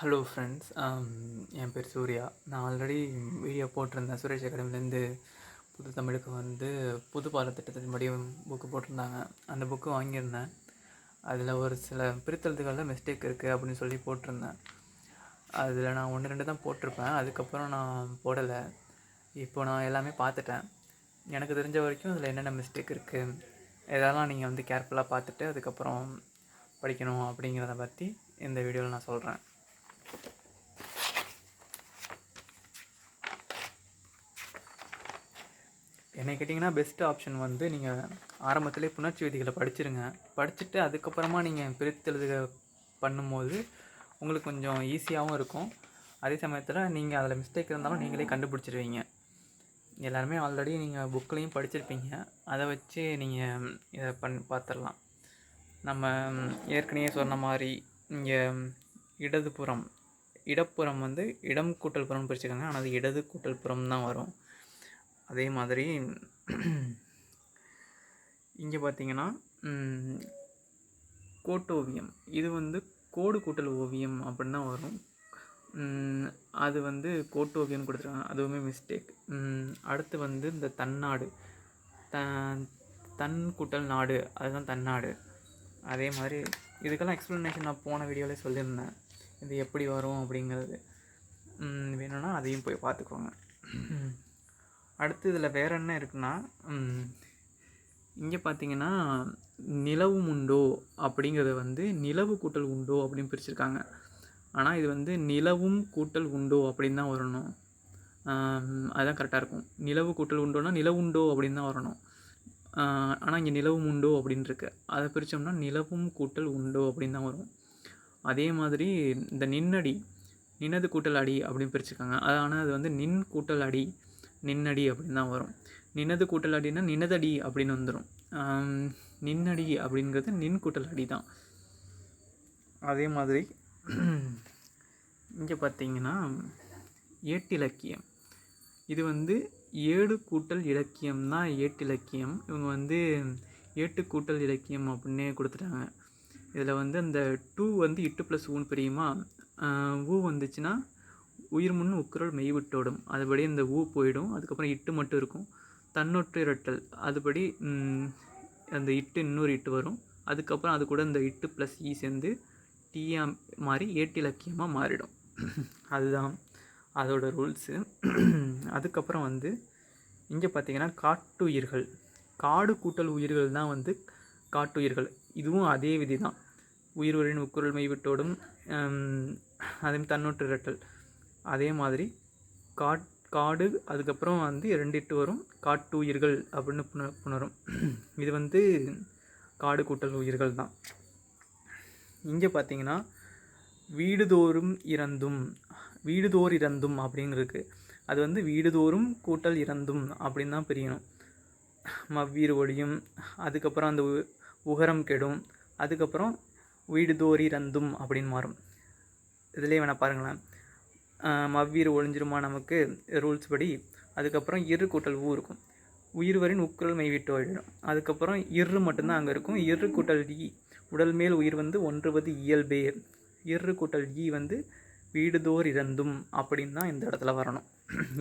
Hello friends um, என் பேர் சூர்யா. நான் already video போட்டிருந்தேன். சுரேஷ் அகாடமிலேருந்து புது தமிழுக்கு வந்து புது பாடத்திட்டத்தின்படி புக்கு போட்டிருந்தாங்க. அந்த புக்கு வாங்கியிருந்தேன். அதில் ஒரு சில பிரித்தெழுத்துக்களில் மிஸ்டேக் இருக்குது அப்படின்னு சொல்லி போட்டிருந்தேன். அதில் நான் ஒன்று ரெண்டு தான் போட்டிருப்பேன். அதுக்கப்புறம் நான் போடலை. இப்போ நான் எல்லாமே பார்த்துட்டேன். எனக்கு தெரிஞ்ச வரைக்கும் அதில் என்னென்ன மிஸ்டேக் இருக்குது இதெல்லாம் நீங்கள் வந்து கேர்ஃபுல்லாக பார்த்துட்டு அதுக்கப்புறம் படிக்கணும் அப்படிங்கிறத பற்றி இந்த வீடியோவில் நான் சொல்கிறேன் என்னை கேட்டிங்கன்னா பெஸ்ட் ஆப்ஷன் வந்து நீங்கள் ஆரம்பத்திலே புணர்ச்சி விதிகளை படிச்சிருங்க. படிச்சுட்டு அதுக்கப்புறமா நீங்கள் பிரித்தெழுதுக பண்ணும்போது உங்களுக்கு கொஞ்சம் ஈஸியாகவும் இருக்கும். அதே சமயத்தில் நீங்கள் அதில் மிஸ்டேக் இருந்தாலும் நீங்களே கண்டுபிடிச்சிருவீங்க. எல்லாருமே ஆல்ரெடி நீங்கள் புக்லேயும் படிச்சிருப்பீங்க. அதை வச்சு நீங்கள் இதை பண் பார்த்துடலாம் நம்ம ஏற்கனவே சொன்ன மாதிரி இங்கே இடதுபுறம் இடப்புறம் வந்து இடம் கூட்டல் புறம்னு பிரிச்சுக்கோங்க. ஆனால் அது இடது கூட்டல் புறம் தான் வரும். அதே மாதிரி இங்கே பார்த்தீங்கன்னா கோட்டோவியம் இது வந்து கோடு கூட்டல் ஓவியம் அப்படின்னு தான் வரும். அது வந்து கோட்டோவியம் கொடுத்துருக்காங்க. அதுவுமே மிஸ்டேக் அடுத்து வந்து இந்த தன்னாடு. த தன் கூட்டல் நாடு. அதுதான் தன்னாடு. அதே மாதிரி இதுக்கெல்லாம் எக்ஸ்ப்ளனேஷன் நான் போன வீடியோவில் சொல்லியிருந்தேன். இது எப்படி வரும் அப்படிங்கிறது. வேணும்னா அதையும் போய் பார்த்துக்கோங்க. அடுத்து இதில் வேறு என்ன இருக்குன்னா இங்கே பார்த்தீங்கன்னா நிலவும் உண்டோ அப்படிங்கிறத வந்து நிலவு கூட்டல் உண்டோ அப்படின்னு பிரிச்சிருக்காங்க. ஆனால் இது வந்து நிலவும் கூட்டல் உண்டோ அப்படின்னு தான் வரணும். அதுதான் கரெக்டாக இருக்கும். நிலவு கூட்டல் உண்டோன்னா நிலவுண்டோ அப்படின்னு தான் வரணும். ஆனால் இங்கே நிலவும் உண்டோ அப்படின்னு இருக்கு. அதை பிரித்தோம்னா நிலவும் கூட்டல் உண்டோ அப்படின்னு தான் வரும். அதே மாதிரி இந்த நின்னடி நின்னது கூட்டல் அடி அப்படின்னு பிரிச்சுருக்காங்க. அது ஆனால் அது வந்து நின் கூட்டல் அடி நின்னடி அப்படின்னு தான் வரும். நினது கூட்டல் அடின்னா நினதடி அப்படின்னு வந்துடும் நின்னடி அப்படிங்கிறது நின் கூட்டல் அடி தான். அதே மாதிரி இங்கே பார்த்தீங்கன்னா ஏட்டிலக்கியம். இது வந்து ஏடு கூட்டல் இலக்கியம் தான் ஏட்டிலக்கியம். இவங்க வந்து ஏட்டு கூட்டல் இலக்கியம் அப்படின்னே கொடுத்துட்டாங்க. இதில் வந்து அந்த டூ வந்து இட்டு ப்ளஸ் ஊன்னு பிரியுமா? ஊ வந்துச்சுன்னா உயிர் முன் உக்குரல் மெய்விட்டோடும் அதுபடி இந்த ஊ போயிடும். அதுக்கப்புறம் இட்டு மட்டும் இருக்கும். தன்னொற்று இரட்டல். அதுபடி அந்த இட்டு இன்னொரு இட்டு வரும். அதுக்கப்புறம் அது கூட இந்த இட்டு ப்ளஸ் ஈ e சேர்ந்து டீயா மாறி ஏட்டிலக்கியமாக மாறிடும். அதுதான் அதோட ரூல்ஸு அதுக்கப்புறம் வந்து இங்கே பார்த்தீங்கன்னா காட்டுயிர்கள். காடு கூட்டல் உயிர்கள் தான் வந்து காட்டுயிர்கள். இதுவும் அதே விதி தான் உயிர்வரின் உக்குரல் மெய்விட்டோடும் அதே தன்னொற்று இரட்டல். அதே மாதிரி காட் காடு அதுக்கப்புறம் வந்து இரண்டிட்டு வரும். காட்டு உயிர்கள் அப்படின்னு புண புணரும். இது வந்து காடு கூட்டல் உயிர்கள் தான். இங்கே பார்த்தீங்கன்னா வீடுதோறும் இறந்தும் வீடுதோர் இறந்தும் அப்படின்னு இருக்குது அது வந்து வீடுதோறும் கூட்டல் இறந்தும் அப்படின்னு தான் பிரியணும். மவ்வீர் ஒளியும் அதுக்கப்புறம் அந்த உகரம் கெடும் அதுக்கப்புறம் வீடுதோறி இறந்தும் அப்படின்னு மாறும். இதிலே வேணால் பாருங்களேன். மவ்வீர் ஒழிஞ்சிருமா நமக்கு? ரூல்ஸ் படி அதுக்கப்புறம் இரு கூட்டல் ஊ இருக்கும். உயிர்வரின் உக்குரல் மெய்விட்டு ஓடிடும் அதுக்கப்புறம் இரு மட்டும்தான் அங்கே இருக்கும். இரு கூட்டல் ஈ. உடல் மேல் உயிர் வந்து ஒன்றுவது இயல்பே. இரு கூட்டல் ஈ வந்து வீடுதோர் இறந்தும் அப்படின்னு தான் இந்த இடத்துல வரணும்.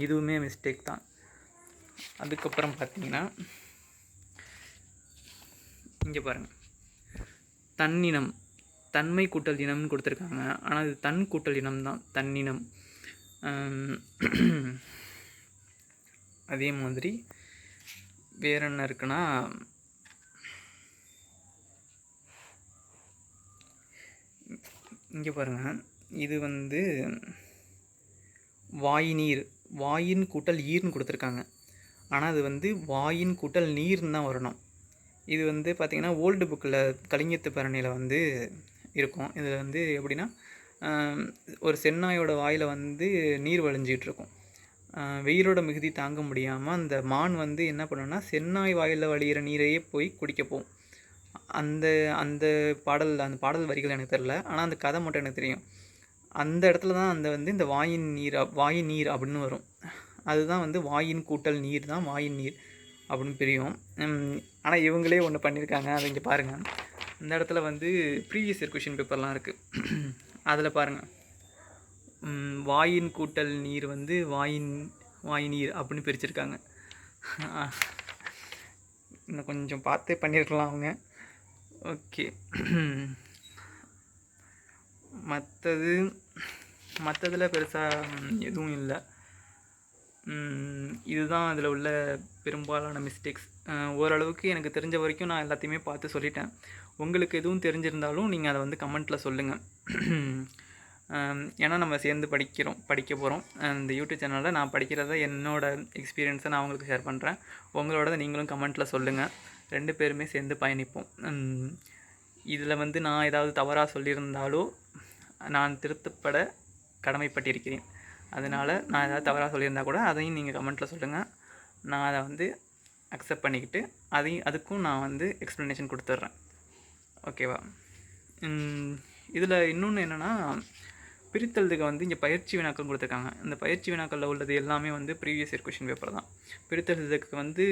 இதுவுமே மிஸ்டேக் தான். அதுக்கப்புறம் பார்த்தீங்கன்னா இங்கே பாருங்கள் தன்னினம். தன்மை கூட்டல் இனம்னு கொடுத்துருக்காங்க. ஆனால் இது தன் கூட்டல் இனம் தான் தன்னினம். அதே மாதிரி வேற என்ன இருக்குன்னா இங்கே பாருங்கள் இது வந்து வாயினீர் வாயின் கூட்டல் ஈர்னு கொடுத்துருக்காங்க. ஆனால் அது வந்து வாயின் கூட்டல் நீர்னு தான் வரணும். இது வந்து பார்த்திங்கன்னா ஓல்டு புக்கில் கலிங்கத்து பரணியில் வந்து இருக்கும். இதில் வந்து எப்படின்னா ஒரு சென்னாயோட வாயில் வந்து நீர் வழிஞ்சிக்கிட்டு இருக்கும் வெயிலோட மிகுதி தாங்க முடியாமல் அந்த மான் வந்து என்ன பண்ணுன்னா சென்னாய் வாயில் வழிகிற நீரையே போய் குடிக்க போகும் அந்த அந்த பாடல் அந்த பாடல் வரிகள் எனக்கு தெரில ஆனால் அந்த கதை மட்டும் எனக்கு தெரியும். அந்த இடத்துல தான் அந்த வந்து இந்த வாயின் நீர் வாயின் நீர் அப்படின்னு வரும். அதுதான் வந்து வாயின் கூட்டல் நீர் தான் வாயின் நீர் அப்படின்னு பிரியும். ஆனால் இவங்களே ஒன்று பண்ணியிருக்காங்க அதை இங்கே பாருங்கள் இந்த இடத்துல வந்து ப்ரீவியஸ் இயர் கொஷின் பேப்பர்லாம் இருக்குது அதில் பாருங்கள் வாயின் கூட்டல் நீர் வந்து வாயின் வாய் நீர் அப்படின்னு பிரிச்சிருக்காங்க. இன்னும் கொஞ்சம் பார்த்தே பண்ணியிருக்கலாம் அவங்க. ஓகே. மற்றது மற்றதில் பெருசாக எதுவும் இல்லை. இதுதான் அதில் உள்ள பெரும்பாலான மிஸ்டேக்ஸ் ஓரளவுக்கு எனக்கு தெரிஞ்ச வரைக்கும் நான் எல்லாத்தையுமே பார்த்து சொல்லிட்டேன். உங்களுக்கு எதுவும் தெரிஞ்சிருந்தாலும் நீங்கள் அதை வந்து கமெண்ட்டில் சொல்லுங்கள் ஏன்னா நம்ம சேர்ந்து படிக்கிறோம் படிக்க போகிறோம் இந்த யூடியூப் சேனலில் நான் படிக்கிறத என்னோட எக்ஸ்பீரியன்ஸை நான் உங்களுக்கு ஷேர் பண்ணுறேன் உங்களோடதை நீங்களும் கமெண்ட்டில் சொல்லுங்கள் ரெண்டு பேருமே சேர்ந்து பயணிப்போம். இதில் வந்து நான் ஏதாவது தவறாக சொல்லியிருந்தாலோ நான் திருத்தப்பட கடமைப்பட்டிருக்கிறேன். அதனால் நான் ஏதாவது தவறாக சொல்லியிருந்தால் கூட அதையும் நீங்கள் கமெண்ட்டில் சொல்லுங்கள் நான் அதை வந்து அக்செப்ட் பண்ணிக்கிட்டு அதையும் அதுக்கும் நான் வந்து எக்ஸ்ப்ளனேஷன் கொடுத்துட்றேன். ஓகேவா இதில் இன்னொன்று என்னென்னா பிரித்தெழுதுக வந்து இங்கே பயிற்சி வினாக்கள் கொடுத்துருக்காங்க. இந்த பயிற்சி வினாக்களில் உள்ளது எல்லாமே வந்து ப்ரீவியஸ் இயர் கொஷின் பேப்பர் தான். பிரித்தெழுதுக்கு வந்து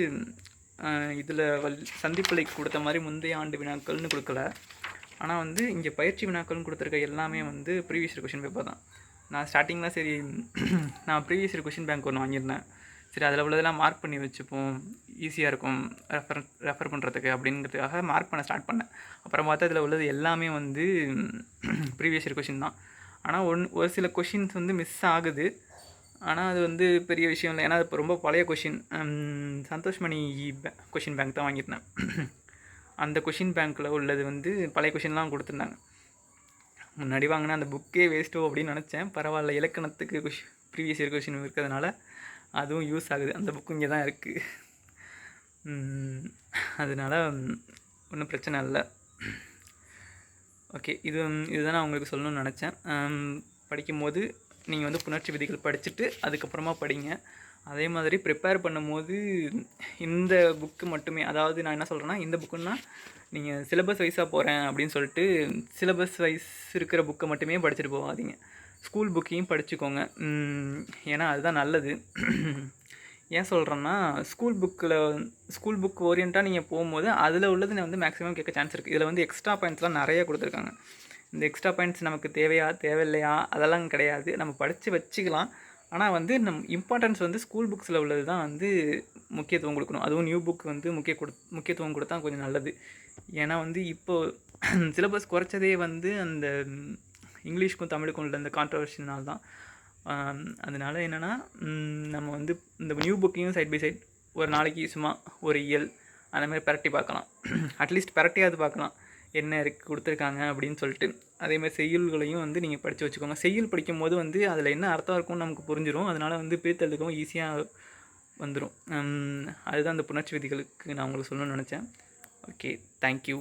இதில் வல் சந்திப்பிலைக்கு கொடுத்த மாதிரி முந்தைய ஆண்டு வினாக்கள்னு கொடுக்கல. ஆனால் வந்து இங்கே பயிற்சி வினாக்கள்னு கொடுத்துருக்க எல்லாமே வந்து ப்ரீவியஸ் இயர் கொஷின் பேப்பர் தான். நான் ஸ்டார்டிங்கில் சரி நான் ப்ரீவியஸ் இயர் கொஷின் பேங்க் ஒன்று வாங்கியிருந்தேன். சரி அதில் உள்ளதெல்லாம் மார்க் பண்ணி வச்சுப்போம். ஈஸியாக இருக்கும். ரெஃபர் ரெஃபர் பண்ணுறதுக்கு அப்படிங்கிறதுக்காக மார்க் பண்ண ஸ்டார்ட் பண்ணேன். அப்புறம் பார்த்தா இதில் உள்ளது எல்லாமே வந்து ப்ரீவியஸ் இயர் கொஷின் தான். ஆனால் ஒன் ஒரு சில கொஷின்ஸ் வந்து மிஸ் ஆகுது. ஆனால் அது வந்து பெரிய விஷயம் இல்லை. ஏன்னா அது இப்போ ரொம்ப பழைய கொஷின் சந்தோஷ்மணி கொஷின் பேங்க் தான் வாங்கியிருந்தேன். அந்த கொஷின் பேங்க்கில் உள்ளது வந்து பழைய கொஷின்லாம் கொடுத்துருந்தாங்க. முன்னாடி வாங்கினா அந்த புக்கே வேஸ்ட்டோ அப்படின்னு நினச்சேன். பரவாயில்ல இலக்கணத்துக்கு கொஷ் ப்ரீவியஸ் இயர் கொஷின் இருக்கிறதுனால அதுவும் யூஸ் ஆகுது. அந்த புக்கு இங்கே தான் இருக்குது அதனால் ஒன்றும் பிரச்சனை இல்லை. ஓகே இது இதுதான் நான் உங்களுக்கு சொல்லணும்னு நினச்சேன். படிக்கும்போது நீங்கள் வந்து புணர்ச்சி விதிகள் படிச்சுட்டு அதுக்கப்புறமா படிங்க. அதே மாதிரி ப்ரிப்பேர் பண்ணும்போது இந்த புக்கு மட்டுமே அதாவது நான் என்ன சொல்கிறேன்னா இந்த புக்குன்னா நீங்கள் சிலபஸ் வைஸாக போகிறேன் அப்படின்னு சொல்லிட்டு சிலபஸ் வைஸ் இருக்கிற புக்கை மட்டுமே படிச்சுட்டு போகாதீங்க. ஸ்கூல் புக்கையும் படிச்சுக்கோங்க. ஏன்னா அதுதான் நல்லது. ஏன் சொல்கிறேன்னா ஸ்கூல் புக்கில் ஸ்கூல் புக் ஓரியண்ட்டாக நீங்கள் போகும்போது அதில் உள்ளது வந்து மேக்ஸிமம் கேட்க சான்ஸ் இருக்குது இதில் வந்து எக்ஸ்ட்ரா பாயிண்ட்ஸ்லாம் நிறைய கொடுத்துருக்காங்க. இந்த எக்ஸ்ட்ரா பாயிண்ட்ஸ் நமக்கு தேவையா தேவையில்லையா? அதெல்லாம் கிடையாது. நம்ம படித்து வச்சுக்கலாம். ஆனால் வந்து நம் இம்பார்ட்டன்ஸ் வந்து ஸ்கூல் புக்ஸில் உள்ளது தான் வந்து முக்கியத்துவம் கொடுக்கணும். அதுவும் நியூ புக் வந்து முக்கிய கொடு முக்கியத்துவம் கொடுத்தா கொஞ்சம் நல்லது. ஏன்னா வந்து இப்போது சிலபஸ் குறைச்சதே வந்து அந்த இங்கிலீஷ்க்கும் தமிழுக்கும் உள்ள இந்த கான்ட்ரவர்ஷினால் தான் அதனால் அதனால என்னென்னா நம்ம வந்து இந்த நியூ புக்கையும் சைட் பை சைட் ஒரு நாளைக்கு சும்மா ஒரு இயல் அந்த மாதிரி பரட்டி பார்க்கலாம். அட்லீஸ்ட் பரட்டியாவது பார்க்கலாம். என்ன இருக்கு கொடுத்துருக்காங்க அப்படின்னு சொல்லிட்டு. அதேமாதிரி செய்யுள்களையும் வந்து நீங்கள் படித்து வச்சுக்கோங்க. செய்யுள் படிக்கும் போது வந்து அதில் என்ன அர்த்தம் இருக்கும்னு நமக்கு புரிஞ்சிடும் அதனால் வந்து பிரித்தெழுதுக்கவும் ஈஸியாக வந்துடும் அதுதான் அந்த புணர்ச்சி விதிகளுக்கு நான் உங்களுக்கு சொல்லணும்னு நினச்சேன். Okay thank you